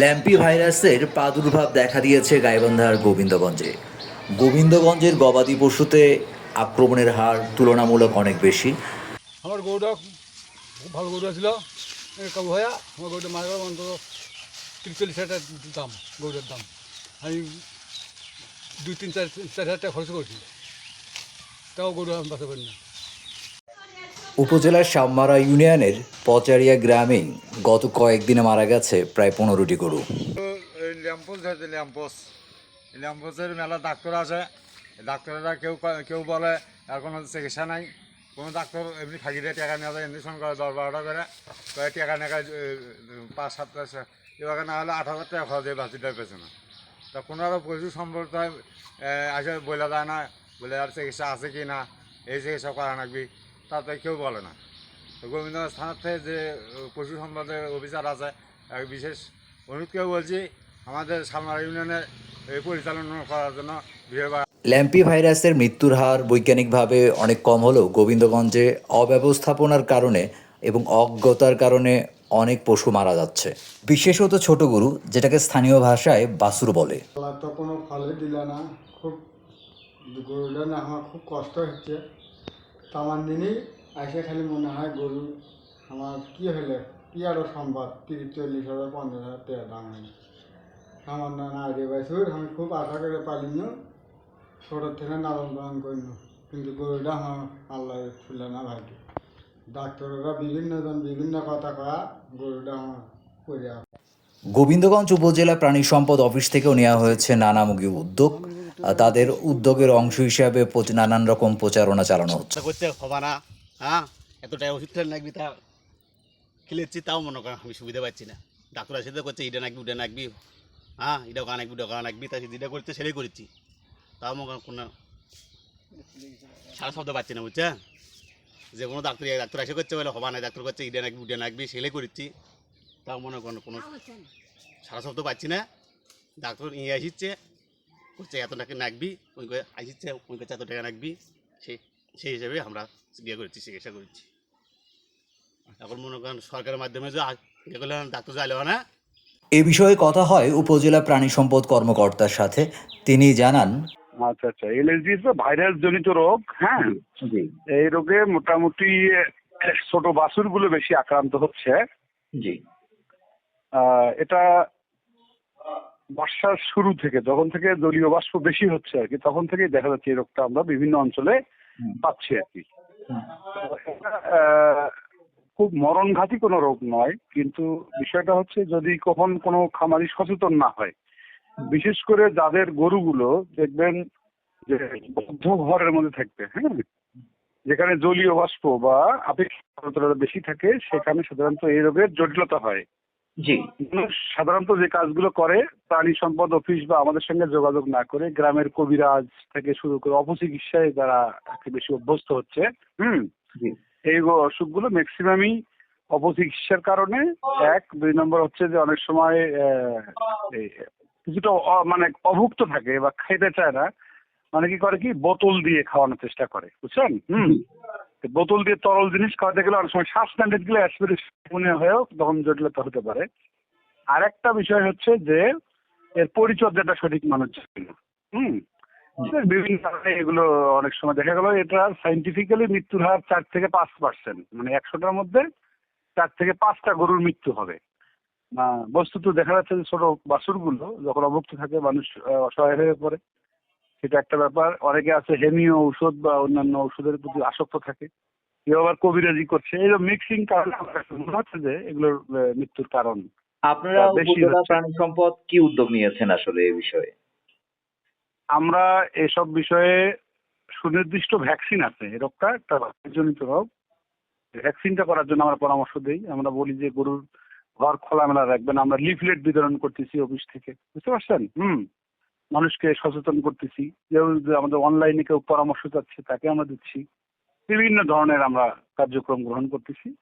Lumpy ভাইরাসের প্রাদুর্ভাব দেখা দিয়েছে গাইবান্ধার গোবিন্দগঞ্জে। গোবিন্দগঞ্জের গবাদি পশুতে আক্রমণের হার তুলনামূলক অনেক বেশি। আমার গরুটা খুব ভালো গরু ছিল। কাবু হয়া আমার গরুটা মারা গেল অন্তত তিরিশ হাজার দাম, গরুটার দাম। আমি দুই, তিন, চার চার হাজার টাকা খরচ করছি। তাও গরু আমি বাঁচা পারি না। উপজেলার শামমারা ইউনিয়নের পচারিয়া গ্রামে গত কয়েকদিনে মারা গেছে প্রায় পনেরোটি গরু। ল্যাম্পোস ল্যাম্পোস। ল্যাম্পোসের মেলা ডাক্তার আছে ডাক্তাররা কেউ কেউ বলে, আর কোনো চিকিৎসা নাই। কোনো ডাক্তার এমনি ফাঁকি দিয়ে টাকা নেওয়া যায়, ইঞ্জেকশন করে দশ বারোটা করে। কয়ে টাকা নেকা পাঁচ, সাত এবার না হলে আট হাজার টাকা খরচ হয় বাচ্চাটার পেছনে। তা কোনো আরও পশু সম্পর্ক আসে বলে দেয় না, বলে আর চিকিৎসা আছে কি না? এই চিকিৎসা করা নাকবি তাতে কেউ বলে না। গোবিন্দগঞ্জ থানার থেকে যে পশু সম্পদের অফিসার আছে এক বিশেষ অনুরোধকেও বলছি আমাদের সালমারা ইউনিয়নের এই পরিচালনা করার জন্য ল্যাম্পি ভাইরাসের মৃত্যুর হার বৈজ্ঞানিকভাবে অনেক কম হলেও গোবিন্দগঞ্জে অব্যবস্থাপনার কারণে এবং অজ্ঞতার কারণে অনেক পশু মারা যাচ্ছে। বিশেষত ছোট গরু যেটাকে স্থানীয় ভাষায় বাসুর বলে। তো কোনো ফলে দিল না খুব গরুটা না আমার খুব কষ্ট হচ্ছে। তো আমার দিনই এসে খালি মনে হয় গরু। আমার কি হলে কি আরও সম্ভব? তিরিশ, চল্লিশ হাজার, পঞ্চাশ হাজার টাকা দাম হয় আমার না না রে বাইসুর আমি খুব আশা করে পালিনি ছোটোর থেকে লালন পালন করিনি কিন্তু গরুটা আমার আল্লাহ ছুলে না ভাগ্য ডাক্তাররা বিভিন্ন জন বিভিন্ন কথা কয়া গরুটা আমার করে গোবিন্দগঞ্জ উপজেলা প্রাণী সম্পদ অফিস থেকেও নেওয়া হয়েছে নানামুখী উদ্যোগ। তাদের উদ্যোগের অংশ হিসাবে নানান রকম প্রচারণা চালানো হচ্ছে। করতে হবে না হ্যাঁ? এতটাই ওষুধ খেলে তা খেলেছি তাও মনে করেন আমি সুবিধা পাচ্ছি না। ডাক্তার এসে করছে ইটা নাকবি উঠে নাকবি। হ্যাঁ? এটা ওখানে নাকবি ওটা নাকবি তাই যেটা করছে সেটাই করেছি। তাও মনে করেন কোনো সারা শব্দ পাচ্ছি না বুঝছে যে কোনো ডাক্তার ডাক্তার এসে করছে বলে হবা না ডাক্তার করছে ইডে নাকবি উঠে নাকবি সেলাই করেছি। তাও মনে করেন কোনো সারা শব্দ পাচ্ছি না। ডাক্তার নিয়ে আসিচ্ছে করছে এত টাকা নাকবি ওই করে আসিচ্ছে ওই করছে এত টাকা নাকবি সেই সেই হিসাবে আমরা ইয়ে করেছি চিকিৎসা করেছি। এখন মনে করেন সরকারের মাধ্যমে যে ইয়ে করলে ডাক্তার যাইলে না। এ বিষয়ে কথা হয় উপজেলা প্রাণী সম্পদ কর্মকর্তার সাথে। তিনি জানান আচ্ছা আচ্ছা এলএসডি তো ভাইরাস জনিত রোগ হ্যাঁ? এই রোগে মোটামুটি ছোট বাছুরগুলো বেশি আক্রান্ত হচ্ছে। জি। আহ, এটা বর্ষার শুরু থেকে যখন থেকে জলীয় বাষ্প বেশি হচ্ছে আর কি তখন থেকেই দেখা যাচ্ছে এই রোগটা আমরা বিভিন্ন অঞ্চলে পাচ্ছি আর কি। খুব মরণঘাতী কোনো রোগ নয় কিন্তু বিষয়টা হচ্ছে যদি কখন কোনো খামারি সচেতন না হয় বিশেষ করে যাদের গরুগুলো দেখবেন যে বদ্ধ ঘরের মধ্যে থাকবে হ্যাঁ? যেখানে জলীয় বাষ্প বা আপেক্ষিক বেশি থাকে সেখানে সাধারণত এই রোগের জটিলতা হয়। জি। সাধারণত যে কাজগুলো করে প্রাণী সম্পদ অফিস বা আমাদের সঙ্গে যোগাযোগ না করে গ্রামের কবিরাজ থেকে শুরু করে অপচিকিৎসায় যারা বেশি অভ্যস্ত হচ্ছে। হুম? এই অসুখগুলো ম্যাক্সিমামই অপচিকিৎসার কারণে এক। দুই নম্বর হচ্ছে যে অনেক সময় কিছুটা মানে অভুক্ত থাকে বা খাইতে চায় না। মানে কি করে কি? বোতল দিয়ে খাওয়ানোর চেষ্টা করে। বুঝছেন? হুম? বোতল দিয়ে তরল জিনিস খাওয়াতে গেলে অনেক সময় নান্ডে গেলে অ্যাসপিরেশন হয়েও তখন জটিলতা হতে পারে। আর একটা বিষয় হচ্ছে যে এর পরিচর্যাটা সঠিক মানুষ। হুম? বিভিন্ন কারণে এগুলো অনেক সময় দেখা গেল এটা সাইন্টিফিক্যালি মৃত্যুর হার চার থেকে পাঁচ পার্সেন্ট মানে একশোটার মধ্যে চার থেকে পাঁচটা গরুর মৃত্যু হবে। বস্তুত দেখা যাচ্ছে যে ছোট বাছুরগুলো যখন অভুক্ত থাকে মানুষ অসহায় হয়ে পড়ে। সেটা একটা ব্যাপার। অনেকে আছে হেমিও ঔষধ বা অন্যান্য ওষুধের প্রতি আসক্ত থাকে। কেউ আবার কবিরাজি করছে। এই মিক্সিং কারণে মনে হচ্ছে যে এগুলোর মৃত্যুর কারণ। আপনারা বেশি উপজেলা প্রাণী সম্পদ কি উদ্যোগ নিয়েছেন আসলে এই বিষয়ে? আমরা এসব বিষয়ে সুনির্দিষ্ট ভ্যাকসিন আছে। রোগটা একটা জনিত রোগ। ভ্যাকসিনটা করার জন্য আমরা পরামর্শ দিই। আমরা বলি যে গরুর ঘর খোলামেলা রাখবেন। আমরা লিফলেট বিতরণ করতেছি অফিস থেকে। বুঝতে পারছেন? হুম। মানুষকে সচেতন করতেছি যেভাবে আমাদের অনলাইনে কেউ পরামর্শ চাচ্ছে, তাকে আমরা দিচ্ছি। বিভিন্ন ধরনের আমরা কার্যক্রম গ্রহণ করতেছি।